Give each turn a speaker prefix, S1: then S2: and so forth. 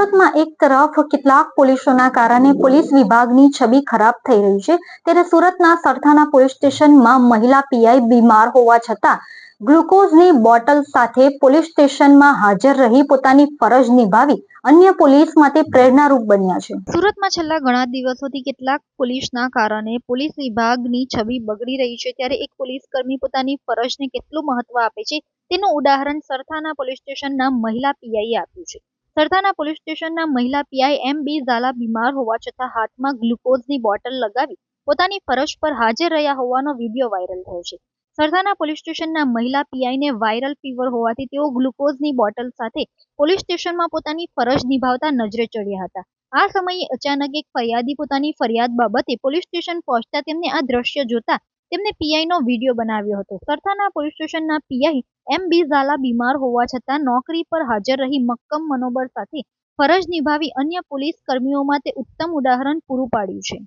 S1: સુરતમાં એક તરફ કેટલાક પોલીસોના કારણે પોલીસ વિભાગની છબી ખરાબ થઈ રહી છે. ત્યારે સુરતના સરથાના પોલીસ સ્ટેશનમાં મહિલા પીઆઈ બીમાર હોવા છતાં ગ્લુકોઝની બોટલ સાથે પોલીસ સ્ટેશનમાં હાજર રહી પોતાની ફરજ નિભાવી અન્ય પોલીસ માટે પ્રેરણારૂપ બન્યા છે.
S2: સુરતમાં છેલ્લા ઘણા દિવસોથી કેટલાક પોલીસના કારણે પોલીસ વિભાગની છબી બગડી રહી છે. ત્યારે એક પોલીસ કર્મી પોતાની ફરજને કેટલું મહત્વ આપે છે તેનું ઉદાહરણ સરથાના પોલીસ સ્ટેશનના મહિલા પીઆઈએ આપ્યું છે. સરથાના પોલીસ સ્ટેશનના મહિલા પીઆઈ એમ બી ઝાલા બીમાર હોવા છતાં હાથમાં ગ્લુકોઝની બોટલ લગાવી પોતાની ફરજ પર હાજર રહ્યા હોવાનો વીડિયો વાયરલ થયો છે. સરથાના પોલીસ સ્ટેશનના મહિલા પીઆઈને વાયરલ ફીવર હોવાથી તેઓ ગ્લુકોઝની બોટલ સાથે પોલીસ સ્ટેશનમાં પોતાની ફરજ નિભાવતા નજરે ચડ્યા હતા. આ સમયે અચાનક એક ફરિયાદી પોતાની ફરિયાદ બાબતે પોલીસ સ્ટેશન પહોંચતા તેમને આ દ્રશ્ય જોતા તેમને પીઆઈનો વીડિયો બનાવ્યો હતો. સરથાના પોલીસ સ્ટેશનના પીઆઈ એમ બી ઝાલા બીમાર હોવા છતાં નોકરી પર હાજર રહી મક્કમ મનોબળ સાથે ફરજ નિભાવી અન્ય પોલીસ કર્મીઓમાં તે ઉત્તમ ઉદાહરણ પૂરું પાડ્યું છે.